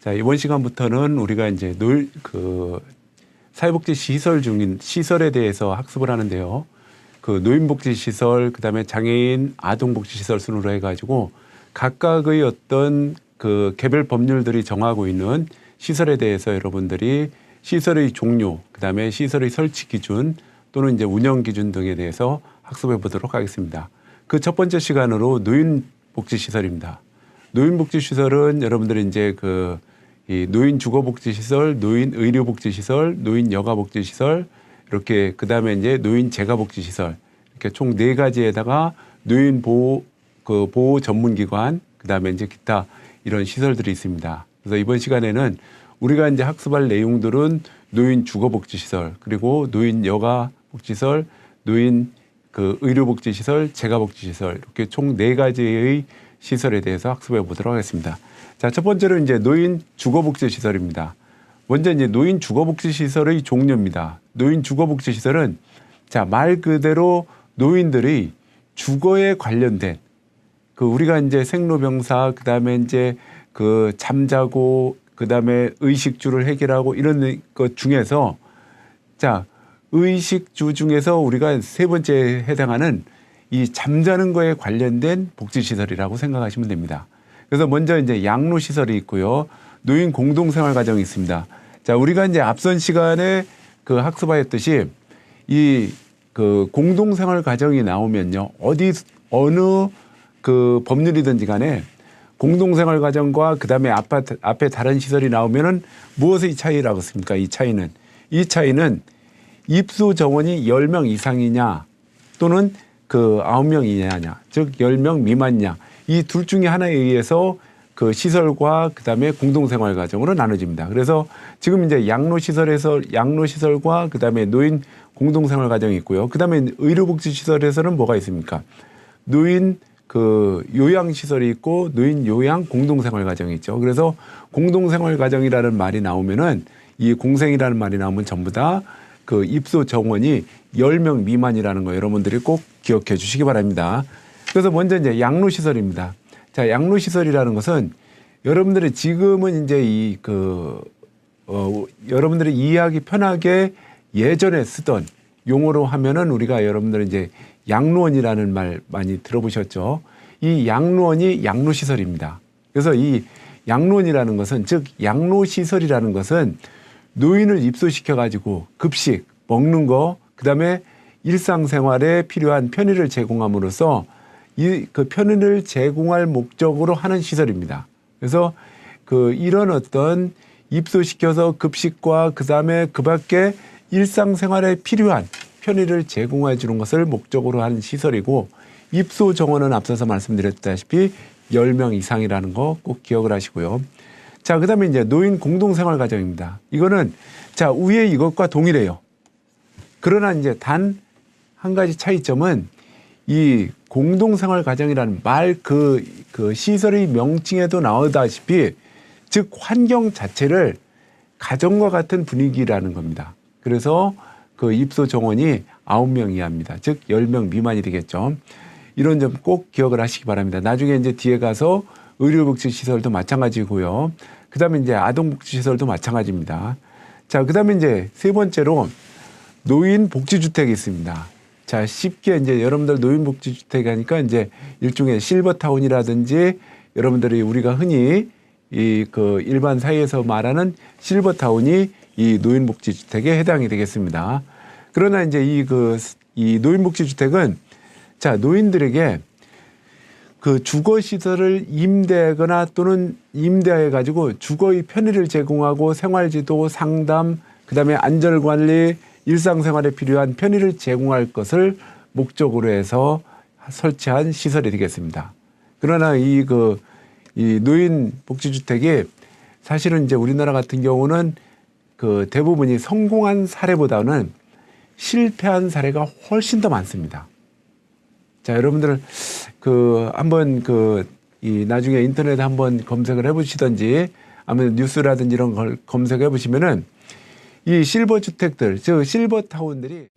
자, 이번 시간부터는 우리가 이제 노, 그, 사회복지 시설 중인 시설에 대해서 학습을 하는데요. 그 노인복지 시설, 그 다음에 장애인 아동복지 시설 순으로 해가지고 각각의 어떤 그 개별 법률들이 정하고 있는 시설에 대해서 여러분들이 시설의 종류, 그 다음에 시설의 설치 기준 또는 이제 운영 기준 등에 대해서 학습해 보도록 하겠습니다. 그 첫 번째 시간으로 노인복지 시설입니다. 노인복지 시설은 여러분들이 이제 그 이 노인 주거복지 시설, 노인 의료복지 시설, 노인 여가복지 시설 이렇게 그 다음에 이제 노인 재가복지 시설 이렇게 총 네 가지에다가 노인 보호 그 보호 전문기관 그 다음에 이제 기타 이런 시설들이 있습니다. 그래서 이번 시간에는 우리가 이제 학습할 내용들은 노인 주거복지 시설 그리고 노인 여가복지 시설, 노인 그 의료복지 시설, 재가복지 시설 이렇게 총 네 가지의 시설에 대해서 학습해 보도록 하겠습니다. 자, 첫 번째로 이제 노인 주거복지 시설입니다. 먼저 이제 노인 주거복지 시설의 종류입니다. 노인 주거복지 시설은 자, 말 그대로 노인들이 주거에 관련된 그 우리가 이제 생로병사 그다음에 이제 그 잠자고 그다음에 의식주를 해결하고 이런 것 중에서 자, 의식주 중에서 우리가 세 번째에 해당하는 이 잠자는 거에 관련된 복지시설이라고 생각하시면 됩니다. 그래서 먼저 이제 양로시설이 있고요. 노인 공동생활 과정이 있습니다. 자, 우리가 이제 앞선 시간에 그 학습하였듯이 이 그 공동생활 과정이 나오면요. 어디, 어느 그 법률이든지 간에 공동생활 과정과 그 다음에 아파트, 앞에 다른 시설이 나오면은 무엇의 차이라고 씁니까? 이 차이는. 이 차이는 입소 정원이 10명 이상이냐 또는 그 9명 이하냐, 즉 10명 미만이냐. 이 둘 중에 하나에 의해서 그 시설과 그다음에 공동생활 과정으로 나눠집니다. 그래서 지금 이제 양로 시설에서 양로 시설과 그다음에 노인 공동생활 과정이 있고요. 그다음에 의료복지 시설에서는 뭐가 있습니까? 노인 그 요양 시설이 있고 노인 요양 공동생활 과정이 있죠. 그래서 공동생활 과정이라는 말이 나오면은 이 공생이라는 말이 나오면 전부 다 그 입소 정원이 10명 미만이라는 거 여러분들이 꼭 기억해 주시기 바랍니다. 그래서 먼저 이제 양로 시설입니다. 자, 양로 시설이라는 것은 여러분들이 지금은 이제 이 그 어, 여러분들이 이해하기 편하게 예전에 쓰던 용어로 하면은 우리가 여러분들 이제 양로원이라는 말 많이 들어보셨죠. 이 양로원이 양로 시설입니다. 그래서 이 양로원이라는 것은 즉 양로 시설이라는 것은 노인을 입소시켜 가지고 급식 먹는 거 그다음에 일상생활에 필요한 편의를 제공함으로써 이 그 편의를 제공할 목적으로 하는 시설입니다. 그래서 그 이런 어떤 입소시켜서 급식과 그다음에 그밖에 일상생활에 필요한 편의를 제공해 주는 것을 목적으로 하는 시설이고 입소 정원은 앞서서 말씀드렸다시피 10명 이상이라는 거 꼭 기억을 하시고요. 자, 그 다음에 이제 노인 공동생활 과정입니다. 이거는 자, 위에 이것과 동일해요. 그러나 이제 단 한 가지 차이점은 이 공동생활 과정이라는 말그 그 시설의 명칭에도 나오다시피 즉 환경 자체를 가정과 같은 분위기라는 겁니다. 그래서 그 입소 정원이 9명 이하입니다. 즉 10명 미만이 되겠죠. 이런 점 꼭 기억을 하시기 바랍니다. 나중에 이제 뒤에 가서 의료복지 시설도 마찬가지고요. 그 다음에 이제 아동복지 시설도 마찬가지입니다. 자, 그 다음에 이제 세 번째로 노인 복지 주택이 있습니다. 자, 쉽게 이제 여러분들 노인 복지 주택 하니까 이제 일종의 실버 타운이라든지 여러분들이 우리가 흔히 이 그 일반 사회에서 말하는 실버 타운이 이 노인 복지 주택에 해당이 되겠습니다. 그러나 이제 이 그 이 노인 복지 주택은 자, 노인들에게 그 주거 시설을 임대하거나 또는 임대해 가지고 주거의 편의를 제공하고 생활 지도 상담 그다음에 안전 관리 일상생활에 필요한 편의를 제공할 것을 목적으로 해서 설치한 시설이 되겠습니다. 그러나 이 그 이 노인 복지주택이 사실은 이제 우리나라 같은 경우는 그 대부분이 성공한 사례보다는 실패한 사례가 훨씬 더 많습니다. 자, 여러분들 그 한번 그 이 나중에 인터넷에 한번 검색을 해보시든지 아니면 뉴스라든지 이런 걸 검색해 보시면은 이 실버 주택들, 즉 실버 타운들이